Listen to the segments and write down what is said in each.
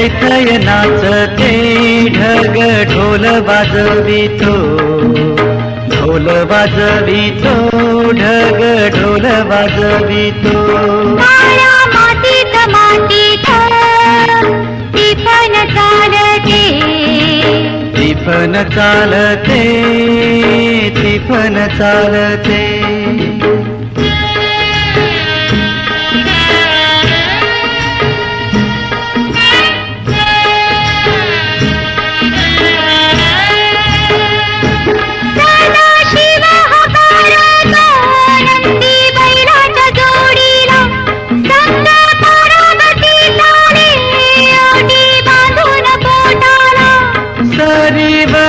थैथय नाचते ढग ढोल वाजवितो. ढोल वाजवितो ढग ढोल वाजवितो. मातीत मातीत टिपण चालते. टिफन चालते टिफन चालते.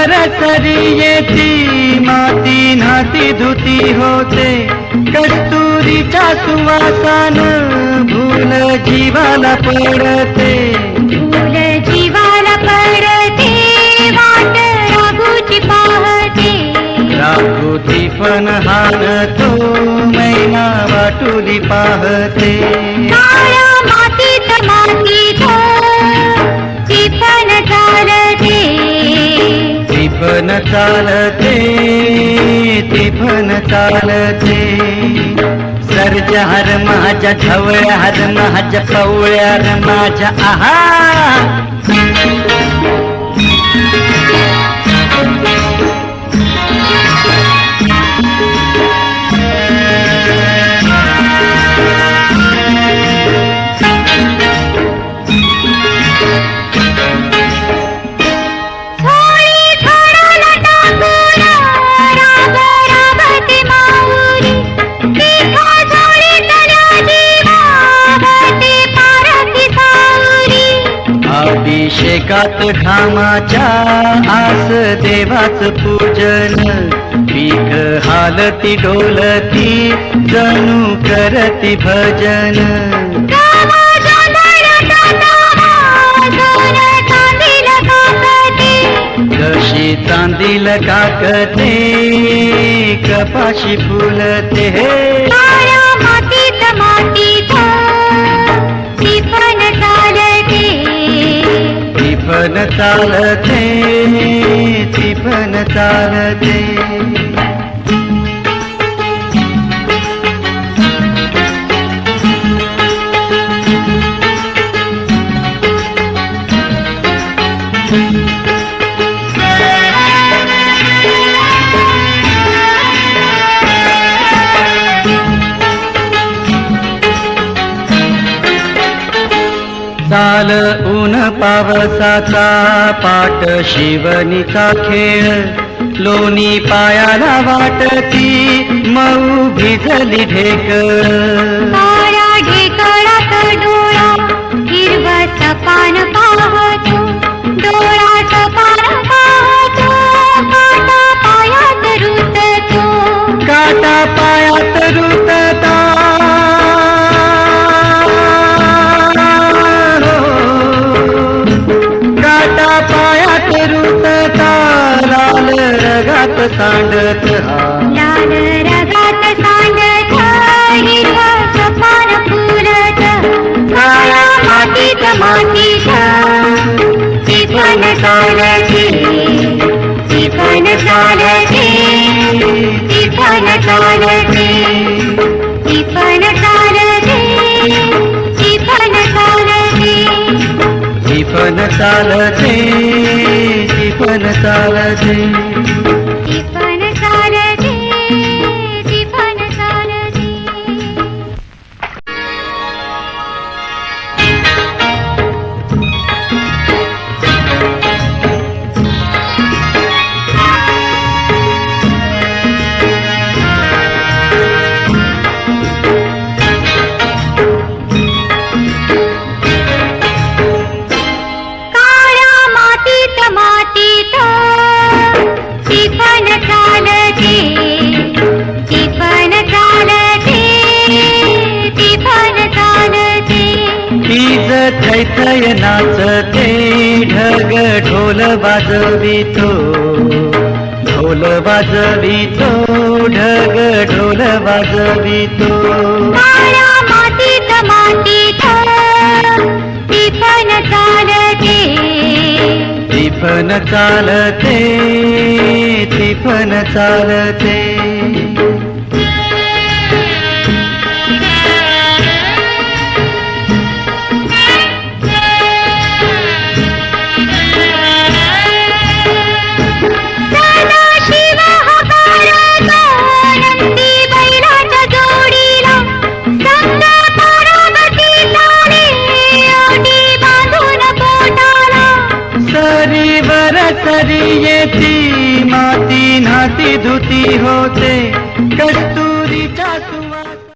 येती माती नाती धुती होते. कस्तुरीच्या सुवासान भूल जीवाला पडते. फूल जीवाला पडते वाट राघूची पाहते. राघोती पण हाणतो मैना वाटुली पाहते. चालते ती पण चालते सरच्या हर माझ्या ढवळ्या हर माझ्या पवळ्या हर माझ्या आहा अभिषेकात घामाच्या आस देवाच पूजन. पीक हालती डोलती जणू करती भजन. कशी चांदील काकते चांदील काकते कपाशी फुलते. टिफन चालते thank you चाल ऊन पावसाचा पाट शिवनीचा खेळ. लोणी पायाला वाटती मऊ भिजली ढेक. काळ्या ढेकळात डोळा हिरवा पान पाहतो पायात रुतता लाल रगात सांडत हा. लाल रगात सांडत हिरवत पान फुलत काळ्या मातीत मातीत टिपण चालते टिपण चालते टिपण चालते टिपण चालते टिपण चालते टिफन चालते थैथय नाचते ढग ढोल वाजवितो. ढोल वाजवितो ढग ढोल वाजवितो. टिपण चालते. पण चालते. होते. कस्तुरीच्या